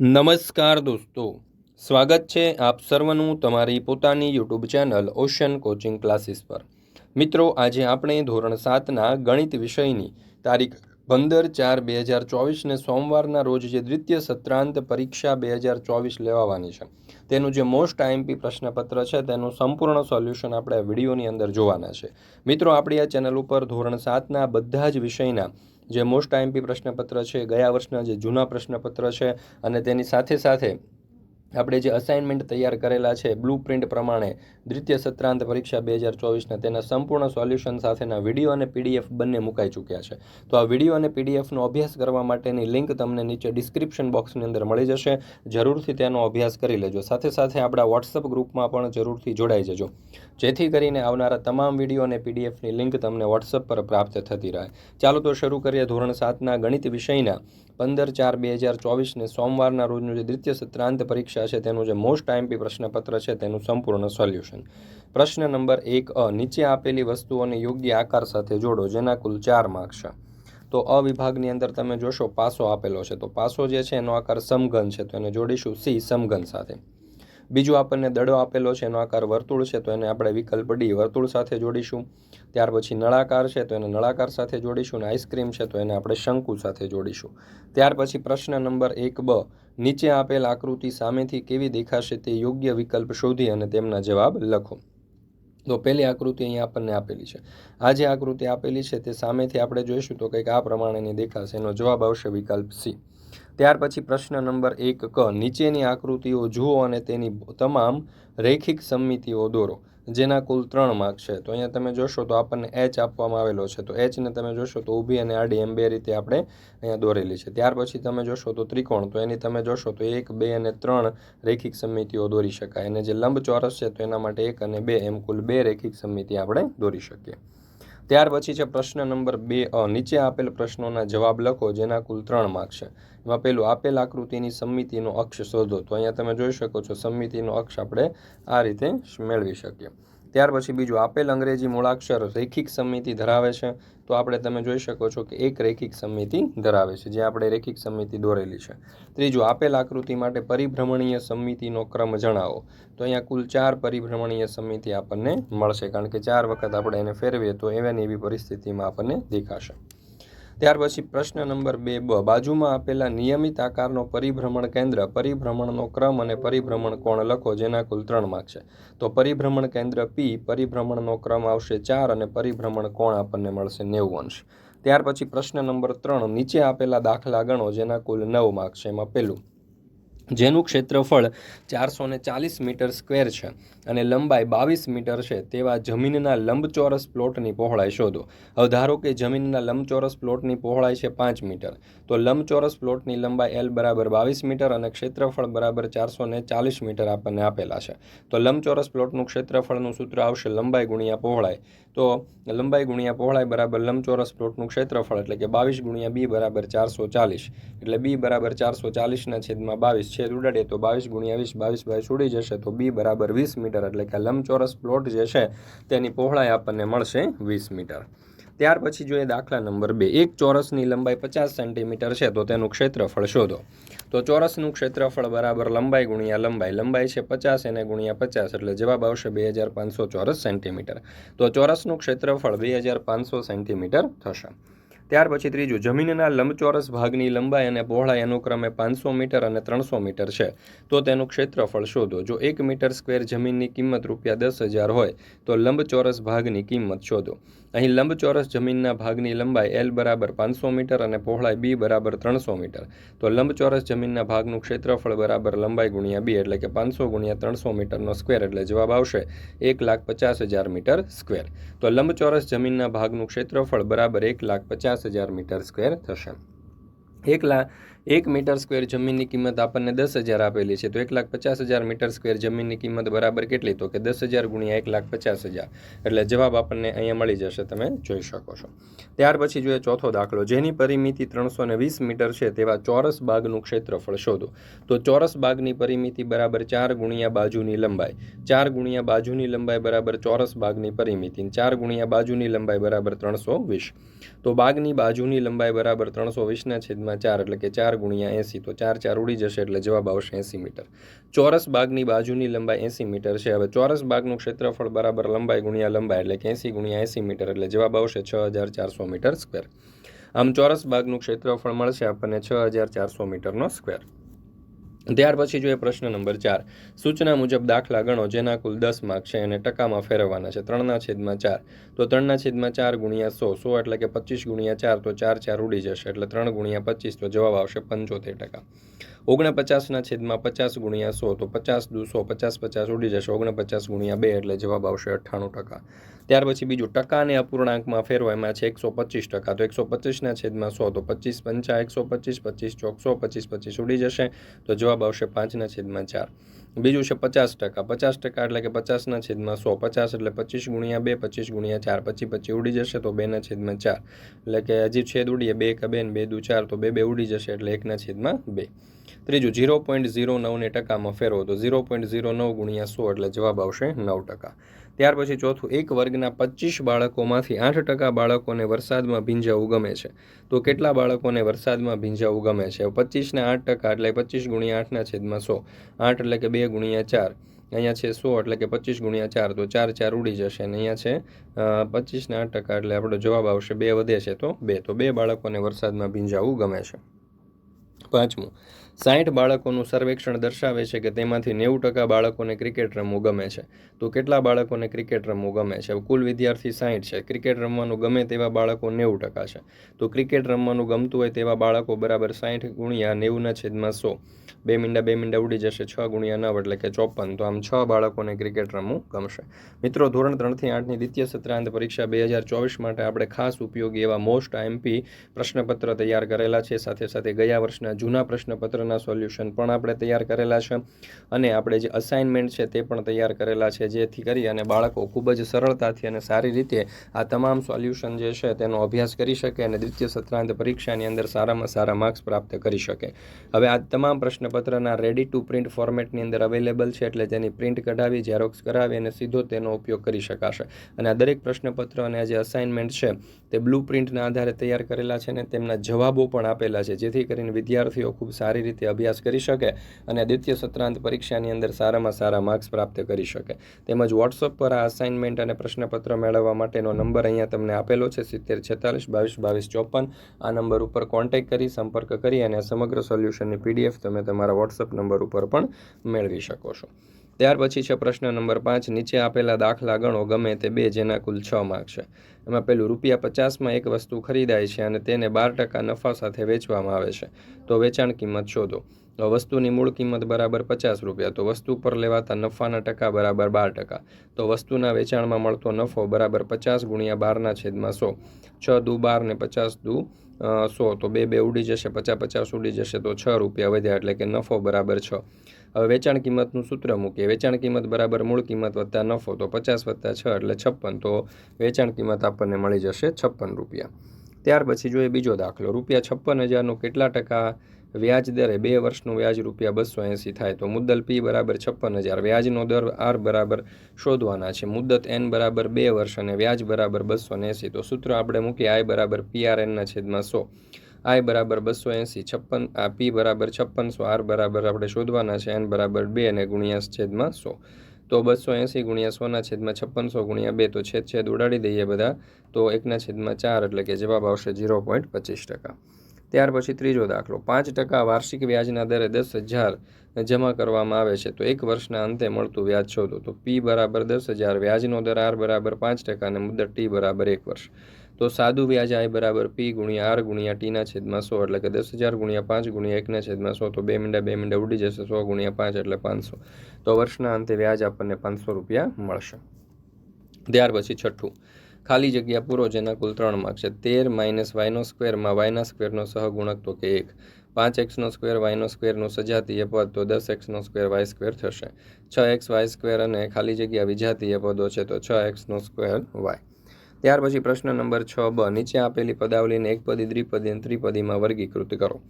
નમસ્કાર દોસ્તો. સ્વાગત છે આપ સર્વનું તમારી પોતાની YouTube channel ocean coaching classes પર. મિત્રો, આજે આપણે ધોરણ સાતના ગણિત વિષયની તારીખ પંદર ચાર બે હજાર ચોવીસને સોમવારના રોજ જે દ્વિતીય સત્રાંત પરીક્ષા બે હજાર ચોવીસ લેવાવાની છે, તેનું જે મોસ્ટ આઈએમપી પ્રશ્નપત્ર છે, તેનું સંપૂર્ણ સોલ્યુશન આપણે આ વિડીયોની અંદર જોવાના છે. મિત્રો, આપણી આ ચેનલ ઉપર ધોરણ સાતના બધા જ વિષયના જે મોસ્ટ આઈએમપી પ્રશ્નપત્ર છે ગયા વર્ષના જે જૂના પ્રશ્નપત્ર છે અને તેની સાથે સાથે આપણે જે અસાઇનમેન્ટ તૈયાર કરેલા છે બ્લુ પ્રિન્ટ પ્રમાણે દ્વિતીય સત્રાંત પરીક્ષા બે હજાર ચોવીસના તેના સંપૂર્ણ સોલ્યુશન સાથેના વીડિયો અને પીડીએફ બંને મુકાઈ ચૂક્યા છે. તો આ વીડિયો અને પીડીએફનો અભ્યાસ કરવા માટેની લિંક તમને નીચે ડિસ્ક્રિપ્શન બોક્સની અંદર મળી જશે. જરૂરથી તેનો અભ્યાસ કરી લેજો. સાથે સાથે આપણા વોટ્સઅપ ગ્રુપમાં પણ જરૂરથી જોડાઈ જજો. જેથી કરીને આવનારા તમામ વીડિયો અને પીડીએફની લિંક તમને વોટ્સઅપ પર પ્રાપ્ત થતી રહે. ચાલો તો શરૂ કરીએ ધોરણ સાતના ગણિત વિષયના. પંદર ચાર બે હજાર ચોવીસને સોમવારના રોજનું જે દ્વિતીય સત્રાંત પરીક્ષા છે, તેનું જે મોસ્ટ આઈએમપી પ્રશ્નપત્ર છે, તેનું સંપૂર્ણ સોલ્યુશન પ્રશ્ન નંબર એક, અ, નીચે આપેલી વસ્તુઓને યોગ્ય આકાર સાથે જોડો, જેના કુલ ચાર માર્ક્સ છે. તો અ વિભાગની અંદર તમે જોશો, પાસો આપેલો છે. તો પાસો જે છે, એનો આકાર સમઘન છે. તો એને જોડીશું સી, સમઘન સાથે. બીજું આપણને દડો આપેલો છે, એનો આકાર વર્તુળ છે, તો એને આપણે વિકલ્પ ડી વર્તુળ સાથે જોડીશું. ત્યાર પછી નળાકાર છે, તો એને નળાકાર સાથે જોડીશું. અને આઈસ્ક્રીમ છે, તો એને આપણે શંકુ સાથે જોડીશું. ત્યાર પછી પ્રશ્ન નંબર એક બ, નીચે આપેલ આકૃતિ સામેથી કેવી દેખાશે તે યોગ્ય વિકલ્પ શોધી અને તેમના જવાબ લખો. તો પહેલી આકૃતિ અહીંયા આપણને આપેલી છે. આ જે આકૃતિ આપેલી છે, તે સામેથી આપણે જોઈશું તો કંઈક આ પ્રમાણેની દેખાશે. એનો જવાબ આવશે વિકલ્પ સી ત્યાર પછી પ્રશ્ન નંબર એક ક, નીચેની આકૃતિઓ જુઓ અને તેની તમામ રૈખિક સમિતિઓ દોરો, જેના કુલ ત્રણ માર્ક છે. તો અહીંયા તમે જોશો તો આપણને એચ આપવામાં આવેલો છે. તો એચને તમે જોશો તો ઊભી અને આડી એમ બે રીતે આપણે અહીંયા દોરેલી છે. ત્યાર પછી તમે જોશો તો ત્રિકોણ, તો એની તમે જોશો તો એક, બે અને ત્રણ રેખિક સમિતિઓ દોરી શકાય. અને જે લંબ ચોરસ છે તો એના માટે એક અને બે એમ કુલ બે રેખિક સમિતિ આપણે દોરી શકીએ. ત્યાર પછી છે પ્રશ્ન નંબર બે, અ, નીચે આપેલ પ્રશ્નોના જવાબ લખો, જેના કુલ ત્રણ માર્ક છે. એમાં પેલું, આપેલ આકૃતિની સમિતિનો અક્ષ શોધો. તો અહીંયા તમે જોઈ શકો છો સમિતિનો અક્ષ આપણે આ રીતે મેળવી શકીએ. ત્યાર પછી બીજું આપેલ અંગ્રેજી મૂળાક્ષર રેખિક સમિતિ ધરાવે છે. તો આપણે તમે જોઈ શકો છો કે એક રેખિક સમિતિ ધરાવે છે, જે આપણે રેખિક સમિતિ દોરેલી છે. ત્રીજું, આપેલ આકૃતિ માટે પરિભ્રમણીય સમિતિનો ક્રમ જણાવો. તો અહીંયા કુલ ચાર પરિભ્રમણીય સમિતિ આપણને મળશે, કારણ કે ચાર વખત આપણે એને ફેરવીએ તો એવાની એવી પરિસ્થિતિમાં આપણને દેખાશે. ત્યાર પછી પ્રશ્ન નંબર બે બ. બાજુમાં આપેલા નિયમિત આકારનો પરિભ્રમણ કેન્દ્ર, પરિભ્રમણનો ક્રમ અને પરિભ્રમણ કોણ લખો જેના કુલ ત્રણ માર્ક છે. તો પરિભ્રમણ કેન્દ્ર પી પરિભ્રમણનો ક્રમ આવશે ચાર અને પરિભ્રમણ કોણ આપણને મળશે નેવું અંશ. ત્યાર પછી પ્રશ્ન નંબર ત્રણ, નીચે આપેલા દાખલા ગણો જેના કુલ નવ માર્ક છે એમાં પહેલું જેનું ક્ષેત્રફળ ચારસો ને ચાલીસ મીટર સ્ક્વેર છે અને લંબાઈ બાવીસ મીટર છે તેવા જમીનના લંબચોરસ પ્લોટની પહોળાઈ શોધો. હવે ધારો કે જમીનના લંબચોરસ પ્લોટની પહોળાઈ છે પાંચ મીટર. તો લંબચોરસ પ્લોટની લંબાઈ એલ બરાબર બાવીસ મીટર અને ક્ષેત્રફળ બરાબર ચારસો ને ચાલીસ મીટર આપણને આપેલા છે. તો લંબચોરસ પ્લોટનું ક્ષેત્રફળનું સૂત્ર આવશે લંબાઈ ગુણ્યા પહોળાઈ. તો લંબાઈ ગુણ્યા પહોળાઈ બરાબર લંબચોરસ પ્લોટનું ક્ષેત્રફળ એટલે કે બાવીસ ગુણ્યા બી બરાબર ચારસો ચાલીસ. એટલે બી બરાબર ચારસો ચાલીસના છેદમાં બાવીસ છેદ ઉડાડીએ તો બાવીસ ગુણ્યા વીસ બાવીસ બાવીસ ઉડી જશે તો બી બરાબર વીસ મીટર એટલે કે લંબચોરસ પ્લોટ જે છે તેની પહોળાઈ આપણને મળશે વીસ મીટર. ત્યાર પછી જોઈએ દાખલા નંબર બે, એક ચોરસની લંબાઈ પચાસ સેન્ટીમીટર છે, તો તેનું ક્ષેત્રફળ શોધો. તો ચોરસનું ક્ષેત્રફળ બરાબર લંબાઈ ગુણ્યા લંબાઈ. લંબાઈ છે પચાસ, એને ગુણ્યા પચાસ, એટલે જવાબ આવશે બે હજાર પાંચસો ચોરસ સેન્ટીમીટર. તો ચોરસનું ક્ષેત્રફળ બે હજાર પાંચસો સેન્ટીમીટર થશે. ત્યાર પછી ત્રીજું, જમીનના લંબચોરસ ભાગની લંબાઈ અને પહોળાઈ અનુક્રમે પાંચસો મીટર અને ત્રણસો મીટર છે. તો તેનું ક્ષેત્રફળ શોધો. જો એક મીટર સ્ક્વેર જમીનની કિંમત રૂપિયા દસ હજાર હોય, તો લંબચોરસ ભાગની કિંમત શોધો. અહીં લંબચોરસ જમીનના ભાગની લંબાઈ એલ બરાબર પાંચસો મીટર અને પહોળાઈ બી બરાબર ત્રણસો મીટર. તો લંબચોરસ જમીનના ભાગનું ક્ષેત્રફળ બરાબર લંબાઈ ગુણ્યા બી એટલે કે પાંચસો ગુણ્યા ત્રણસો મીટરનો સ્ક્વેર એટલે જવાબ આવશે એક લાખ પચાસ હજાર મીટર સ્ક્વેર તો લંબચોરસ જમીનના ભાગનું ક્ષેત્રફળ બરાબર એક લાખ પચાસ હજાર મીટર સ્ક્વેર થશે. એક લાખ એક મીટર સ્ક્વેર જમીનની કિંમત આપણને દસ હજાર આપેલી છે, તો એક લાખ પચાસ હજાર મીટર સ્ક્વેર જમીનની કિંમત બરાબર કેટલી? તો કે દસ હજાર ગુણ્યા એક લાખ પચાસ હજાર. એટલે જવાબ આપણને અહીંયા મળી જશે, તમે જોઈ શકો છો. ત્યાર પછી જોઈએ ચોથો દાખલો. જેની પરિમિતિ ત્રણસો ને વીસ મીટર છે, તેવા ચોરસ બાગનું ક્ષેત્રફળ શોધો. તો ચોરસ બાગની પરિમિતિ બરાબર ચાર ગુણ્યા બાજુની લંબાઈ. ચાર ગુણ્યા બાજુની લંબાઈ બરાબર ચોરસ બાગની પરિમિતિ. ચાર ગુણ્યા બાજુની લંબાઈ બરાબર ત્રણસો વીસ. તો બાગની બાજુની લંબાઈ બરાબર ત્રણસો વીસના છેદમાં ચાર એટલે કે ચાર ગુણ્યા એંસી, તો ચાર ચાર ઉડી જશે એટલે જવાબ આવશે એંસી મીટર. ચોરસ બાગની બાજુની લંબાઈ એંસી મીટર છે. હવે ચોરસ બાગનું ક્ષેત્રફળ બરાબર લંબાઈ ગુણ્યા લંબાઈ એટલે કે એંસી ગુણ્યા એંસી મીટર એટલે જવાબ આવશે છ હજાર ચારસો મીટર સ્ક્વેર. આમ ચોરસ બાગનું ક્ષેત્રફળ મળશે આપણને છ હજાર ચારસો મીટરનો સ્ક્વેર. ત્યાર પછી જોઈએ પ્રશ્ન નંબર ચાર. સૂચના મુજબ દાખલા ગણો જેના કુલ દસ માર્ક છે અને ટકામાં ફેરવવાના છે. ત્રણના છેદમાં ચાર. તો ત્રણના છેદમાં ચાર ગુણ્યા સો. સો એટલે કે પચીસ ગુણ્યા ચાર તો ચાર ચાર ઉડી જશે. એટલે ત્રણ ગુણ્યા પચીસ તો જવાબ આવશે પંચોતેર ટકા. ઓગણપચાસના છેદમાં પચાસ ગુણ્યા સો, તો પચાસ દુ સો પચાસ પચાસ ઉડી જશે. ઓગણપચાસ ગુણ્યા બે એટલે જવાબ આવશે અઠ્ઠાણું ટકા. ત્યાર પછી બીજું, ટકા અને અપૂર્ણાંકમાં ફેરવા એમાં છે એકસો પચીસ ટકા. તો એકસો પચીસના છેદમાં સો, તો પચીસ પંચા એકસો પચીસ પચીસ ચોકસો, પચીસ પચીસ ઉડી જશે. તો જવાબ આવશે પાંચના છેદમાં ચાર. બીજું છે પચાસ ટકા. પચાસ ટકા એટલે કે પચાસના છેદમાં સો. પચાસ એટલે પચીસ ગુણ્યા બે, પચીસ ગુણ્યા ચાર. પછી પચી ઉડી જશે તો બેના છેદમાં ચાર. એટલે કે હજી છેદ ઉડીએ, બે કે બે ને બે દુ ચાર, તો બે બે ઉડી જશે એટલે એકના છેદમાં બે. ત્રીજું, ઝીરો પોઈન્ટ ઝીરો નવને ટકામાં ફેરવો તો ઝીરો પોઈન્ટ ઝીરો નવ ગુણ્યા સો એટલે જવાબ આવશે નવ ટકા. ત્યાર પછી ચોથું, એક વર્ગના પચીસ બાળકોમાંથી આઠ ટકા બાળકોને વરસાદમાં ભીંજાવું ગમે છે. તો કેટલા બાળકોને વરસાદમાં ભીંજાવું ગમે છે? પચીસને આઠ ટકા એટલે પચીસ ગુણ્યા આઠના છેદમાં સો. આઠ એટલે કે બે ગુણ્યા ચાર. અહીંયા છે સો એટલે કે પચીસ ગુણ્યા ચાર, તો ચાર ચાર ઉડી જશે. અને અહીંયા છે પચીસને આઠ ટકા એટલે આપણો જવાબ આવશે બે વધે છે તો બે. તો બે બાળકોને વરસાદમાં ભીંજાવું ગમે છે. પાંચમું સાઠ બાળકોનું સર્વેક્ષણ દર્શાવે છે કે તેમાંથી નેવું ટકા બાળકોને ક્રિકેટ રમવું ગમે છે. તો કેટલા બાળકોને ક્રિકેટ રમવું ગમે છે? કુલ વિદ્યાર્થી સાઠ છે. ક્રિકેટ રમવાનું ગમે તેવા બાળકો નેવું ટકા છે. તો ક્રિકેટ રમવાનું ગમતું હોય તેવા બાળકો બરાબર સાઠ ગુણ્યા નેવુંના છેદમાં સો. બે મિંડા બે મિંડા ઉડી જશે, છ ગુણ્યા નવ એટલે કે ચોપન. તો આમ છ બાળકોને ક્રિકેટ રમવું ગમશે. મિત્રો, ધોરણ ત્રણથી આઠની દ્વિતીય સત્રાંત પરીક્ષા બે હજાર ચોવીસ માટે આપણે ખાસ ઉપયોગી એવા મોસ્ટ આઈએમપી પ્રશ્નપત્ર તૈયાર કરેલા છે. સાથે સાથે ગયા વર્ષના જૂના પ્રશ્નપત્રના સોલ્યુશન પણ આપણે તૈયાર કરેલા છે. અને આપણે જે અસાઇનમેન્ટ છે તે પણ તૈયાર કરેલા છે, જેથી કરી અને બાળકો ખૂબ જ સરળતાથી અને સારી રીતે આ તમામ સોલ્યુશન જે છે તેનો અભ્યાસ કરી શકે અને દ્વિતીય સત્રાંત પરીક્ષાની અંદર સારામાં સારા માર્ક્સ પ્રાપ્ત કરી શકે. હવે આ તમામ પ્રશ્નપત્રના રેડી ટુ પ્રિન્ટ ફોર્મેટની અંદર અવેલેબલ છે, એટલે તેની પ્રિન્ટ કઢાવી ઝેરોક્સ કરાવી અને સીધો તેનો ઉપયોગ કરી શકાશે. અને આ દરેક પ્રશ્નપત્ર અને જે અસાઇનમેન્ટ છે તે બ્લુ પ્રિન્ટના આધારે તૈયાર કરેલા છે અને તેમના જવાબો પણ આપેલા છે, જેથી કરીને વિદ્યાર્થીઓ ખૂબ સારી રીતે અભ્યાસ કરી શકે અને દ્વિતીય સત્રાંત પરીક્ષાની અંદર સારામાં સારા માર્ક્સ પ્રાપ્ત કરી શકે. તેમજ વોટ્સઅપ પર આ અસાઇનમેન્ટ અને પ્રશ્નપત્ર મેળવવા માટેનો નંબર અહીંયા તમને આપેલો છે, સિત્તેર છેતાલીસ, બાવીસ બાવીસ, ચોપન. આ નંબર ઉપર કોન્ટેક કરી, સંપર્ક કરી અને સમગ્ર સોલ્યુશનની પીડીએફ તમે તમારા વોટ્સઅપ નંબર ઉપર પણ મેળવી શકો છો. ત્યાર પછી છે પ્રશ્ન નંબર પાંચ, નીચે આપેલા દાખલા ગણો ગમે તે બે જેના કુલ છ માર્ક છે. એમાં પેલું રૂપિયા પચાસમાં એક વસ્તુ ખરીદાય છે અને તેને બાર ટકા નફા સાથે વેચવામાં આવે છે. તો વેચાણ કિંમત શોધો. વસ્તુની મૂળ કિંમત બરાબર પચાસ રૂપિયા. તો વસ્તુ પર લેવાતા નફાના ટકા બરાબર બાર ટકા. તો વસ્તુના વેચાણમાં મળતો નફો બરાબર પચાસ ગુણ્યા બારના છેદમાં સો. છ દુ બાર ને પચાસ દુ સો. તો બે બે ઉડી જશે, પચાસ પચાસ ઉડી જશે, તો છ રૂપિયા વધ્યા એટલે કે નફો બરાબર છ. હવે વેચાણ કિંમતનું સૂત્ર મૂકીએ. વેચાણ કિંમત બરાબર મૂળ કિંમત વત્તા નફો, તો પચાસ વત્તા છ એટલે છપ્પન, તો વેચાણ કિંમત આપણને મળી જશે છપ્પન રૂપિયા. ત્યાર પછી જોઈએ બીજો દાખલો. રૂપિયા છપ્પન હજારનું કેટલા ટકા વ્યાજ દરે બે વર્ષનું વ્યાજ રૂપિયા બસો એંસી થાય, તો મુદ્દલ પી બરાબર છપ્પન હજાર. વ્યાજનો દર આર બરાબર શોધવાના છે. મુદ્દત એન બરાબર બે વર્ષ અને વ્યાજ બરાબર બસો એંસી. તો સૂત્ર આપણે મૂકીએ આઈ બરાબર પી આર એનના છેદમાં સો. આઈ બરાબર બસો એંસી, છપ્પન, આ પી બરાબર છપ્પનસો આર બરાબર આપણે શોધવાના છે, એન બરાબર બે અને ગુણ્યા છેદમાં સો. તો બસો એંસી ગુણ્યા સોના છેદમાં છપ્પનસો ગુણ્યા બે, તો છેદ છેદ ઉડાડી દઈએ બધા, તો એકના છેદમાં ચાર એટલે કે જવાબ આવશે ઝીરો પોઈન્ટ પચીસ ટકા. ત્યાર પછી ત્રીજો દાખલો, પાંચ ટકા વાર્ષિક વ્યાજના દરે દસ હજાર જમા કરવામાં આવે છે, તો એક વર્ષના અંતે મળતું વ્યાજ શોધો, તો પી બરાબર દસ હજાર, વ્યાજનો દર આર બરાબર પાંચ ટકા અને મુદ્દત ટી બરાબર એક વર્ષ. તો સાદું વ્યાજ આય બરાબર પી ગુણ્યા આર ગુણ્યા ટીના છેદમાં સો એટલે કે દસ હજાર ગુણ્યા પાંચ ગુણ્યા એકના છેદમાં સો તો બે મીંડા બે મીંડા ઉડી જશે સો ગુણ્યા પાંચ એટલે પાંચસો. તો વર્ષના અંતે વ્યાજ આપણને પાંચસો રૂપિયા મળશે. ત્યાર પછી છઠ્ઠું. ખાલી જગ્યા પૂરો જેના કુલ ત્રણ માર્ક છે. તેર માઇનસ વાયનો સ્ક્વેરમાં વાયના સ્ક્વેરનો સહગુણક તો કે એક. પાંચ એક્સનો સ્ક્વેર, વાયનો સ્ક્વેરનું સજાતીય પદ તો દસ એક્સનો સ્ક્વેર, વાય સ્ક્વેર થશે. છ એક્સ, વાય સ્ક્વેર અને ખાલી જગ્યા વિજાતીય પદો છે તો છ એક્સનો સ્ક્વેર, વાય. ત્યાર પછી પ્રશ્ન નંબર છ બ, નીચે આપેલી પદાવલીને એકપદી દ્વિપદી અને ત્રિપદીમાં વર્ગીકૃત કરો.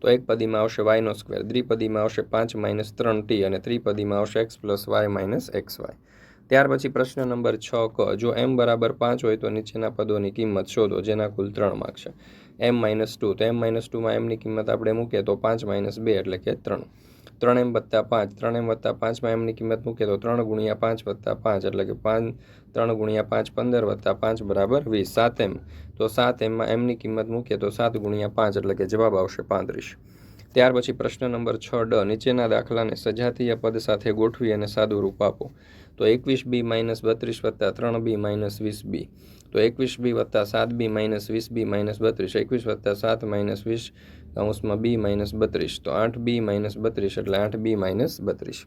તો એક પદીમાં આવશે વાયનો સ્ક્વેર દ્વિપદીમાં આવશે પાંચ માઇનસ ત્રણ ટી અને ત્રિપદીમાં આવશે X plus Y minus X Y ત્યાર પછી પ્રશ્ન નંબર છ ક, જો એમ બરાબર પાંચ હોય તો નીચેના પદોની કિંમત શોધો, જેના કુલ ત્રણ માર્ક છે. M minus two. તો એમ માઇનસ ટુમાં એમની કિંમત આપણે મૂકીએ તો પાંચ માઇનસ બે એટલે કે ત્રણ. ત્રણ એમ વત્તા પાંચ. ત્રણ એમ વત્તા પાંચમાં એમની કિંમત મૂકીએ તો ત્રણ ગુણ્યા પાંચ વત્તા પાંચ એટલે કે પાંચ, ત્રણ ગુણ્યા પાંચ પંદર વત્તા પાંચ બરાબર વીસ. સાત એમ. તો સાત એમમાં એમની કિંમત મૂકીએ તો સાત ગુણ્યા પાંચ એટલે કે જવાબ આવશે પાંત્રીસ. ત્યાર પછી પ્રશ્ન નંબર છ ડ. નીચેના દાખલાને સજાતીય પદ સાથે ગોઠવી અને સાદું રૂપ આપો. તો એકવીસ બી માઇનસ બત્રીસ વત્તા ત્રણ બી માઇનસ વીસ બી. તો એકવીસ બી વત્તા સાત બી માઇનસ વીસ બી માઇનસ બત્રીસ. એકવીસ વત્તા સાત માઇનસ વીસ કૌંસમાં બી માઇનસ બત્રીસ. તો આઠ બી માઇનસ બત્રીસ એટલે આઠ બી માઇનસ બત્રીસ.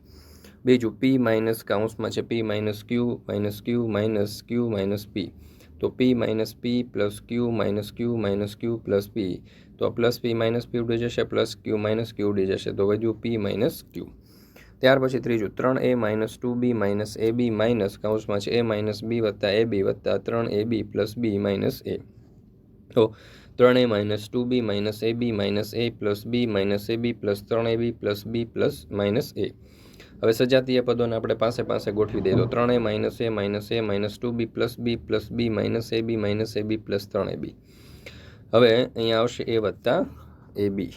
બીજું પી માઇનસ કાઉન્સમાં છે? P minus Q minus Q minus Q minus P. તો P minus P plus Q minus Q minus Q plus P. તો પ્લસ પી માઇનસ પી ઉડી જશે, પ્લસ ક્યુ માઇનસ ક્યુ ઉડી જશે. તો વધ્યું પી માઇનસ ક્યુ. ત્યાર પછી ત્રીજું, ત્રણ A minus two B minus A B minus કૌંસમાં છે, એ માઇનસ બી વત્તા એ બી વત્તા ત્રણ A B plus B minus A. તો ત્રણ A minus two B minus A B minus A plus B minus A B plus ત્રણ A B plus B plus minus A. હવે સજાતીય પદોને આપણે પાસે પાસે ગોઠવી દઈએ. તો ત્રણ A minus A minus A minus two B plus B plus B minus A B minus A B plus ત્રણ એ બી. હવે અહીંયા આવશે એ વત્તા એ બી.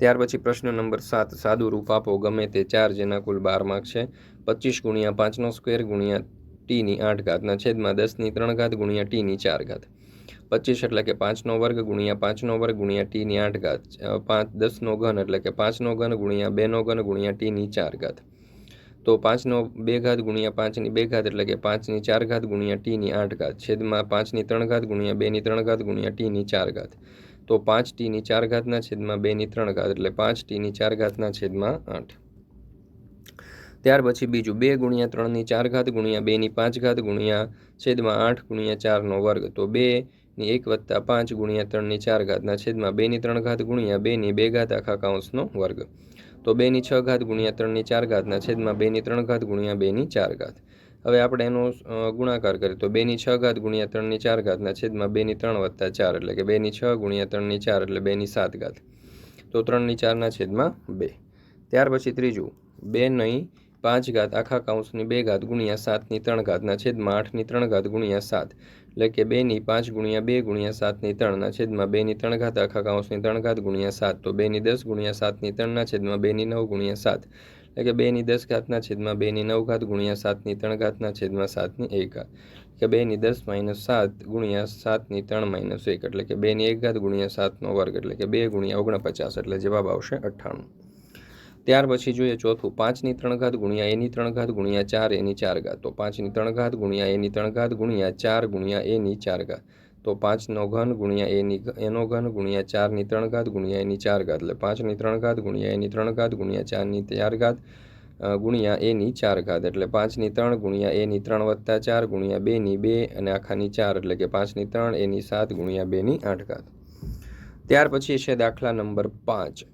ત્યાર પછી પ્રશ્ન નંબર સાત, સાદું રૂપ આપો, ગમે તે ચાર જેના કુલ બાર માર્ક છે. પચીસ ગુણ્યા પાંચનો સ્ક્વેર ગુણ્યા ટીની આઠ ઘાતના છેદમાં દસની ત્રણ ઘાત ગુણ્યા ટીની ચાર ઘાત. પચીસ એટલે કે પાંચનો વર્ગ ગુણ્યા પાંચનો વર્ગ ગુણ્યા ટીની આઠ ઘાત પાંચ દસનો ઘન એટલે કે પાંચનો ઘન ગુણ્યા બેનો ઘન ગુણ્યા ટીની ચાર ઘાત. તો પાંચનો બે ઘાત ગુણ્યા પાંચની બે ઘાત એટલે કે પાંચની ચાર ઘાત ગુણ્યા ટીની આઠ ઘાત, છેદમાં પાંચની ત્રણ ઘાત ગુણ્યા બેની ત્રણ ઘાત ગુણ્યા ટીની ચાર ઘાત. તો પાંચ ટીની ચાર ઘાતના છેદમાં બેની ત્રણ ઘાત એટલે પાંચ ટીની ચાર ઘાતના છેદમાં આઠ. ત્યાર પછી બીજું બે ગુણ્યા ત્રણની ચાર ઘાત ગુણ્યા બેની પાંચ ઘાત ગુણ્યા છેદમાં આઠ ગુણ્યા ચારનો વર્ગ. તો બે ની એક વત્તા પાંચ ગુણ્યા ત્રણની ચાર ઘાતના છેદમાં બેની ત્રણ ઘાત ગુણ્યા બેની બે ઘાત આખા કાઉન્સનો વર્ગ. તો બેની છ ઘાત ગુણ્યા ત્રણની ચાર ઘાતના છેદમાં બેની ત્રણ ઘાત ગુણ્યા બેની ચાર ઘાત. હવે આપણે એનો ગુણાકાર કરીએ તો બેની છ ઘાત ગુણ્યા ત્રણની ચાર ઘાતના છેદમાં બેની ત્રણ વત્તા ચાર એટલે કે બેની છ ગુણ્યા ત્રણની ચાર એટલે બેની સાત ઘાત. તો ત્રણની ચારના છેદમાં બે. ત્યાર પછી ત્રીજું, બે નહીં, પાંચ ઘાત આખા કાઉન્સની બે ઘાત ગુણ્યા સાતની ત્રણ ઘાતના છેદમાં આઠની ત્રણ ઘાત ગુણ્યા સાત એટલે કે બેની પાંચ ગુણ્યા બે ગુણ્યા સાતની ત્રણના છેદમાં બેની ત્રણ ઘાત આખા કાઉન્સની ત્રણ ઘાત ગુણ્યા સાત તો બેની દસ ગુણ્યા સાતની ત્રણના છેદમાં બેની નવ ગુણ્યા સાત. એટલે કે બેની દસ ઘાતના છેદમાં બેની નવ ઘાત ગુણ્યા સાતની ત્રણ ઘાતના છેદમાં સાતની એક ઘાત. કે બેની દસ માઇનસ સાત ગુણ્યા સાતની ત્રણ માઇનસ એક. એટલે કે બેની એક ઘાત ગુણ્યા સાતનો વર્ગ. એટલે કે બે ગુણ્યા ઓગણપચાસ. એટલે જવાબ આવશે અઠ્ઠાણું. ત્યાર પછી જોઈએ ચોથું. પાંચની ત્રણ ઘાત ગુણ્યા એની ત્રણ ઘાત ગુણ્યા ચાર એની ચાર ઘાત. તો પાંચની ત્રણ ઘાત ગુણ્યા એની ત્રણ ઘાત ગુણ્યા ચાર ગુણ્યા એની ચાર ઘાત. તો પાંચનો ઘન ગુણ્યા એની એનો ઘન ગુણ્યા ચારની ત્રણ ઘાત ગુણ્યા એની ચાર ઘાત. એટલે પાંચની ત્રણ ઘાત ગુણ્યા એની ત્રણ ઘાત ગુણ્યા ચારની ચાર ઘાત ગુણ્યા એની ચાર ઘાત. એટલે પાંચની ત્રણ ગુણ્યા એની ત્રણ વત્તા ચાર ગુણ્યા બેની બે અને આખાની ચાર. એટલે કે પાંચની ત્રણ એની સાત ગુણ્યા બેની આઠ ઘાત. ત્યાર પછી છે દાખલા નંબર પાંચ.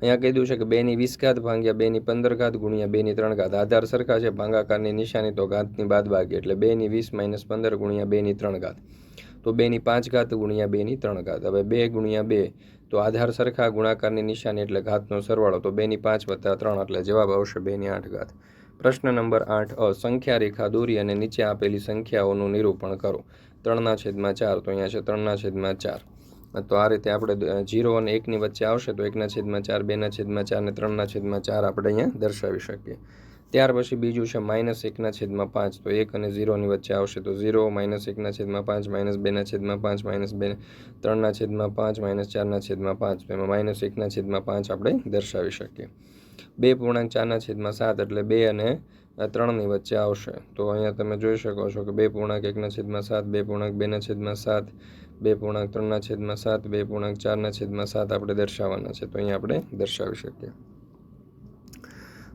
અહીંયા કીધું છે કે બેની વીસ ઘાત ભાંગ્યા બેની પંદર ઘાત ગુણ્યા બેની ત્રણ ઘાત. આધાર સરખા છે, ભાંગાકારની નિશાની તો ઘાતની બાદ બાકી એટલે બેની વીસ માઇનસ પંદર ગુણ્યા બેની ત્રણ ઘાત. તો બેની પાંચ ઘાત ગુણ્યા બેની ત્રણ ઘાત. હવે બે ગુણ્યા બે તો આધાર સરખા ગુણાકારની નિશાની એટલે ઘાતનો સરવાળો તો બેની પાંચ વત્તા ત્રણ એટલે જવાબ આવશે બેની આઠ ઘાત. પ્રશ્ન નંબર આઠ, અ, સંખ્યા રેખા દોરી અને નીચે આપેલી સંખ્યાઓનું નિરૂપણ કરો. ત્રણના છેદમાં ચાર તો અહીંયા છે ત્રણના છેદમાં ચાર. તો આ રીતે આપણે જીરો અને એકની વચ્ચે આવશે તો એકના છેદમાં ચાર, બેના છેદમાં ચાર અને ત્રણના છેદમાં ચાર આપણે અહીંયા દર્શાવી શકીએ. ત્યાર પછી બીજું છે માઇનસ એકના છેદમાં પાંચ. તો એક અને ઝીરોની વચ્ચે આવશે તો ઝીરો, માઇનસ એકના છેદમાં પાંચ, માઇનસ બેના છેદમાં પાંચ, માઇનસ બે, ત્રણના છેદમાં પાંચ, માઇનસ ચારના છેદમાં પાંચ. તો એમાં માઇનસ એકના છેદમાં પાંચ આપણે દર્શાવી શકીએ. બે પૂર્ણાંક ચારના છેદમાં સાત એટલે બે અને ત્રણની વચ્ચે આવશે. તો અહીંયા તમે જોઈ શકો છો કે બે પૂર્ણાંક એકના છેદમાં સાત, બે પૂર્ણાંક બેના છેદમાં સાત, બે પૂર્ણાંક ત્રણના છેદમાં સાત, બે પૂર્ણાંક ચારના છેદમાં સાત આપણે દર્શાવવાના છે. તો અહીંયા આપણે દર્શાવી શકીએ.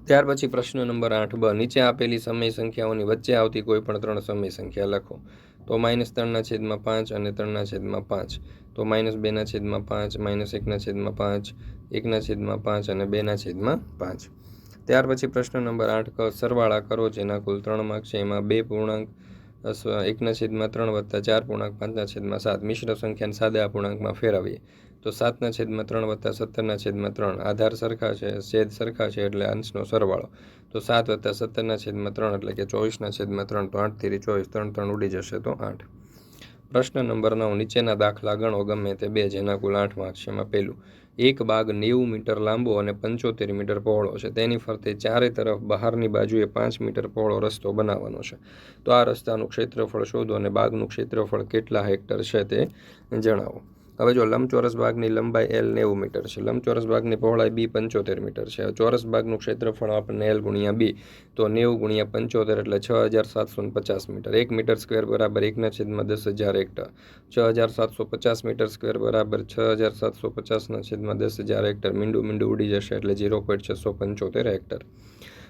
ત્યાર પછી પ્રશ્ન નંબર આઠ બ, નીચે આપેલી સમય સંખ્યાઓની વચ્ચે આવતી કોઈ પણ ત્રણ સમય સંખ્યા લખો. તો માઇનસ ત્રણના છેદમાં પાંચ અને ત્રણના છેદમાં પાંચ. તો માઇનસ બેના છેદમાં પાંચ, માઇનસ એકના છેદમાં પાંચ, એકના છેદમાં પાંચ અને બેના છેદમાં પાંચ. ત્યાર પછી પ્રશ્ન નંબર આઠ સરવાળા કરો, જેના કુલ ત્રણ માર્ક છે. એમાં બે પૂર્ણાંક એકના છેદમાં ત્રણ વત્તા ચાર પૂર્ણાંક પાંચના છેદમાં સાત. મિશ્ર સંખ્યાને સાદા પૂર્ણાંકમાં ફેરવીએ. તો સાતના છેદમાં ત્રણ વત્તા સત્તરના છેદમાં ત્રણ. આધાર સરખા છે, છેદ સરખા છે એટલે અંશનો સરવાળો. તો સાત વત્તા સત્તરના છેદમાં ત્રણ એટલે કે ચોવીસના છેદમાં ત્રણ. તો આઠ તેરી ચોવીસ, ત્રણ ત્રણ ઉડી જશે તો આઠ. પ્રશ્ન નંબર નવ. નીચેના દાખલા ગણો ગમે તે બે, જેના કુલ આઠ માર્ક્સ એમાં પહેલું. એક બાગ નેવું મીટર લાંબો અને પંચોતેર મીટર પહોળો છે. તેની ફરતે ચારે તરફ બહારની બાજુએ પાંચ મીટર પહોળો રસ્તો બનાવવાનો છે. તો આ રસ્તાનું ક્ષેત્રફળ શોધો અને બાગનું ક્ષેત્રફળ કેટલા હેક્ટર છે તે જણાવો. હવે જો લંબચોરસ ભાગની લંબાઈ એલ નેવું મીટર છે. લંબચોરસ ભાગની પહોળાઈ બી પંચોતેર મીટર છે. ચોરસ ભાગનું ક્ષેત્રફળ આપણને એલ ગુણ્યા બી તો નેવું ગુણ્યા પંચોતેર એટલે છ હજાર સાતસો પચાસ મીટર. એક મીટર સ્ક્વેર બરાબર એકના છેદમાં દસ હજાર હેક્ટર છ હજાર સાતસો પચાસ મીટર સ્ક્વેર બરાબર છ હજાર સાતસો પચાસના છેદમાં દસ હજાર હેક્ટર મીંડું મીંડું ઉડી જશે એટલે ઝીરો પોઈન્ટ છસો પંચોતેર હેક્ટર.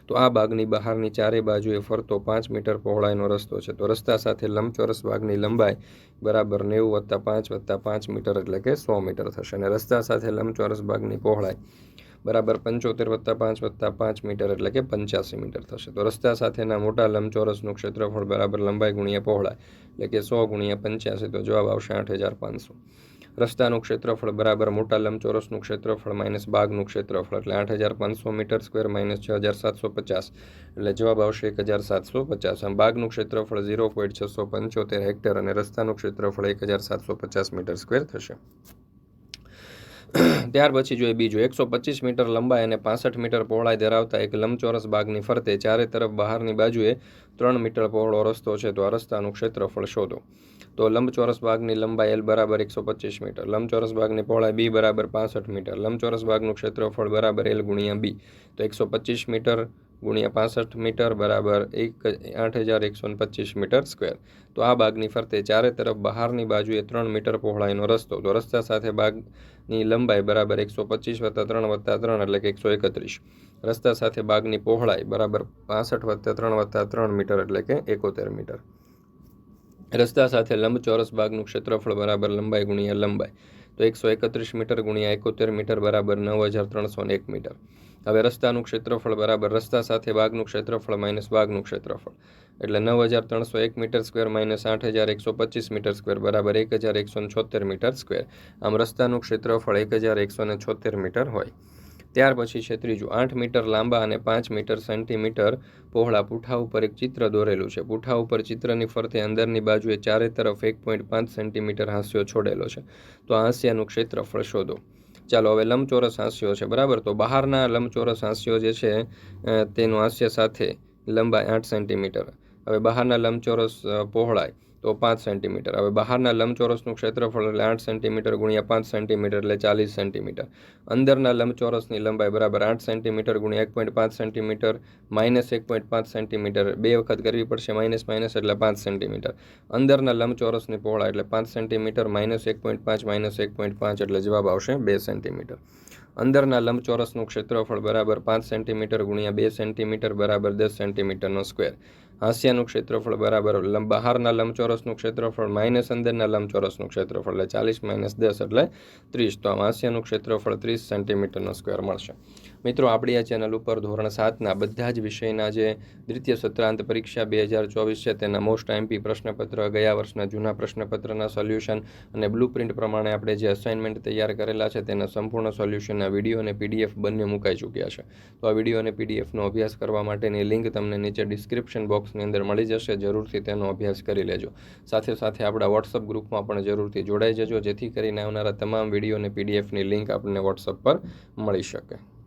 તો આ બાગની બહારની ચારે બાજુએ ફરતો પાંચ મીટર પહોળાઈનો રસ્તો છે. તો રસ્તા સાથે લંબચોરસ બાગની લંબાઈ બરાબર નેવું વત્તા પાંચ વત્તા પાંચ મીટર એટલે કે સો મીટર થશે અને રસ્તા સાથે લંબચોરસ બાગની પહોળાઈ બરાબર પંચોતેર વત્તા પાંચ વત્તા પાંચ મીટર એટલે કે પંચ્યાસી મીટર થશે. તો રસ્તા સાથેના મોટા લંબચોરસનું ક્ષેત્રફળ બરાબર લંબાઈ ગુણ્યા પહોળાઈ એટલે કે સો ગુણ્યા પંચ્યાસી તો જવાબ આવશે આઠ હજાર પાંચસો. રસ્તાનું ક્ષેત્રફળ બરાબર મોટા લંબચોરસનું ક્ષેત્રફળ માઇનસ બાગનું ક્ષેત્રફળ, એટલે આઠ હજાર પાંચસો મીટર સ્ક્વેર માઇનસ છ હજાર સાતસો પચાસ. એટલે જવાબ આવશે એક હજાર સાતસો પચાસ. આમ બાગનું ક્ષેત્રફળ ઝીરો પોઈન્ટ છસો પંચોતેર હેક્ટર અને રસ્તાનું ક્ષેત્રફળ એક હજાર સાતસો પચાસ મીટર સ્ક્વેર થશે. ત્યાર પછી જોઈએ બીજું. એકસો પચીસ મીટર લંબાઈ અને પાસઠ મીટર પહોળાઈ ધરાવતા એક લંબચોરસ બાગની ફરતે ચારે તરફ બહારની બાજુએ ત્રણ મીટર પહોળો રસ્તો છે, તો આ રસ્તાનું ક્ષેત્રફળ શોધો. તો લંબચોરસ ભાગની લંબાઈ એલ બરાબર એકસો પચીસ મીટર, લંબચોરસ ભાગની પહોળાઈ બી બરાબર પાસઠ મીટર, લંબચોરસ ભાગનું ક્ષેત્રફળ બરાબર એલ ગુણ્યા બી તો એકસો પચીસ મીટર ગુણ્યા પાસઠ મીટર બરાબર એક આઠ હજાર એકસો પચીસ મીટર સ્ક્વેર તો આ બાગની ફરતે ચારે તરફ બહારની બાજુએ ત્રણ મીટર પહોળાઈનો રસ્તો. તો રસ્તા સાથે બાગની લંબાઈ બરાબર એકસો પચીસ વત્તા ત્રણ વત્તા ત્રણ એટલે કે એકસો એકત્રીસ. રસ્તા સાથે બાગની પહોળાઈ બરાબર પાસઠ વત્તા ત્રણ વત્તા ત્રણ મીટર એટલે કે એકોતેર મીટર. રસ્તા સાથે લંબચોરસ બાગનું ક્ષેત્રફળ બરાબર લંબાઈ ગુણ્યા લંબાઈ. તો એકસો એકત્રીસ મીટર ગુણ્યા એકોતેર મીટર બરાબર નવ હજાર ત્રણસો એક મીટર. હવે રસ્તાનું ક્ષેત્રફળ બરાબર રસ્તા સાથે બાગનું ક્ષેત્રફળ માઇનસ બાગનું ક્ષેત્રફળ. એટલે નવ હજાર ત્રણસો એક મીટર સ્ક્વેર માઇનસ આઠ હજાર એકસો પચીસ મીટર સ્ક્વેર બરાબર એક હજાર એકસો છોતેર મીટર સ્ક્વેર. આમ રસ્તાનું ક્ષેત્રફળ એક હજાર એકસો છોતેર મીટર હોય. ત્યાર પછી છે ત્રીજું, આઠ મીટર લાંબા અને પાંચ મીટર સેન્ટીમીટર પહોળા પૂઠા ઉપર એક ચિત્ર દોરેલું છે. પૂઠા ઉપર ચિત્રની ફરતે અંદરની બાજુએ ચારે તરફ એક પોઈન્ટ પાંચ સેન્ટીમીટર હાંસ્યો છોડેલો છે. તો આ હાસ્યાનું ક્ષેત્રફળ શોધો. ચાલો, હવે લંબચોરસ હાંસ્યો છે, બરાબર? તો બહારના લંબચોરસ હાંસ્યો જે છે તેનું હાસ્ય સાથે લંબાઈ આઠ સેન્ટીમીટર. હવે બહારના લંબચોરસ પહોળાઈ. તો પાંચ સેન્ટીમીટર. હવે બહારના લંબચોરસનું ક્ષેત્રફળ એટલે આઠ સેન્ટીમીટર ગુણ્યા પાંચ સેન્ટીમીટર એટલે ચાલીસ સેન્ટીમીટર. અંદરના લંબચોરસની લંબાઈ બરાબર આઠ સેન્ટીમીટર ગુણ્યા એક પોઈન્ટ પાંચ સેન્ટીમીટર માઇનસ એક પોઈન્ટ પાંચ સેન્ટીમીટર. બે વખત કરવી પડશે માઇનસ માઇનસ એટલે પાંચ સેન્ટીમીટર. અંદરના લંબચોરસની પહોળા એટલે પાંચ સેન્ટીમીટર માઇનસ એક પોઈન્ટ પાંચ માઇનસ એક પોઈન્ટ પાંચ એટલે જવાબ આવશે બે સેન્ટીમીટર. અંદરના લંબચોરસનું ક્ષેત્રફળ બરાબર પાંચ સેન્ટીમીટર ગુણ્યા બે સેન્ટીમીટર બરાબર દસ સેન્ટીમીટરનો સ્ક્વેર. હાસ્યાનું ક્ષેત્રફળ બરાબર બહારના લંબચોરસનું ક્ષેત્રફળ માઇનસ અંદરના લંબચોરસનું ક્ષેત્રફળ એટલે ચાલીસ માઇનસ દસ એટલે ત્રીસ. તો આમ હાસ્યાનું ક્ષેત્રફળ ત્રીસ સેન્ટીમીટરનો સ્ક્વેર મળશે. મિત્રો, આપણી આ ચેનલ ઉપર ધોરણ સાતના બધા જ વિષયના જે દ્વિતીય સત્રાંત પરીક્ષા બે હજાર ચોવીસ છે, તેના મોસ્ટ એમપી પ્રશ્નપત્ર, ગયા વર્ષના જૂના પ્રશ્નપત્રના સોલ્યુશન અને બ્લુ પ્રિન્ટ પ્રમાણે આપણે જે અસાઇનમેન્ટ તૈયાર કરેલા છે, તેના સંપૂર્ણ સોલ્યુશનના વીડિયો અને પીડીએફ બંને મુકાઈ ચૂક્યા છે. તો આ વીડિયો અને પીડીએફનો અભ્યાસ કરવા માટેની લિંક તમને નીચે ડિસ્ક્રિપ્શન બોક્સની અંદર મળી જશે, જરૂરથી તેનો અભ્યાસ કરી લેજો. સાથે સાથે આપણા વોટ્સઅપ ગ્રુપમાં પણ જરૂરથી જોડાઈ જજો, જેથી કરીને આવનારા તમામ વીડિયો અને પીડીએફની લિંક આપણને વોટ્સઅપ પર મળી શકે.